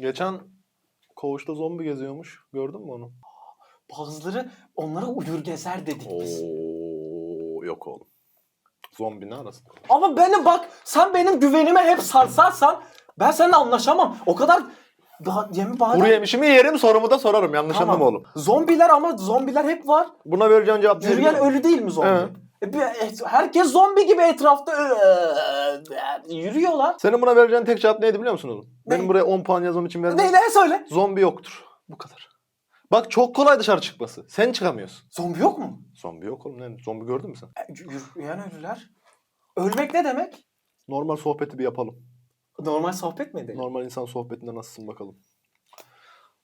Geçen koğuşta zombi geziyormuş. Gördün mü onu? Bazıları onlara uyur gezer dedik biz. Oo, yok oğlum. Zombi ne arasın? Ama beni bak sen benim güvenime hep sarsarsan ben seninle anlaşamam. O kadar daha yemi bana. Kuru yemişimi yerim sorumu da sorarım. Yanlış Tamam. anlama oğlum. Zombiler ama zombiler hep var. Buna vereceğin cevap ne? Yürüyen biliyor musun? ölü değil mi zombi? Evet. E, herkes zombi gibi etrafta e, yürüyorlar. Senin buna vereceğin tek cevap neydi biliyor musun oğlum? Ne? Benim buraya 10 puan yazmam için verdiğin Ne, ne söyle? Zombi yoktur. Bu kadar. Bak çok kolay dışarı çıkması. Sen çıkamıyorsun. Zombi yok mu? Zombi yok oğlum. Ne? Zombi gördün mü sen? E, yürüyen ölüler. Ölmek ne demek? Normal sohbeti bir yapalım. Normal sohbet mi edelim? Normal insan sohbetinde nasılsın bakalım.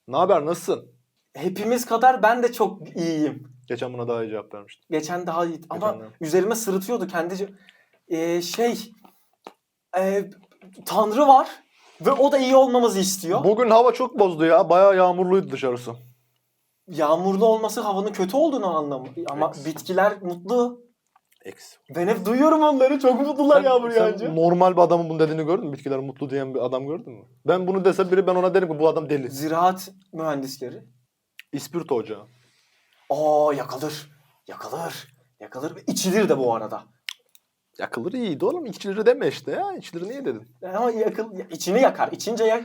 Ne haber? Nasılsın? Hepimiz kadar ben de çok iyiyim. Geçen buna daha iyi cevap vermiştim. Geçen daha iyi ama Geçen de. üzerime sırıtıyordu kendice. Ee, şey e, Tanrı var ve o da iyi olmamızı istiyor. Bugün hava çok bozdu ya. Bayağı yağmurluydu dışarısı. Yağmurlu olması havanın kötü olduğunu anlamı. Ama Evet. bitkiler mutlu. Eksi. Ben hep duyuyorum onları. Çok mutlular Sen, yağmur yağınca. normal bir adamın bunu dediğini gördün mü? Bitkiler mutlu diyen bir adam gördün mü? Ben bunu dese biri ben ona derim ki bu adam deli. Ziraat mühendisleri. İspirto ocağı. Aa. Yakalır. Yakalır ve içilir de bu arada. Yakılır iyiydi oğlum. İçilir deme işte ya. İçilir niye dedin? Ama yakıl, içini yakar. İçince yak,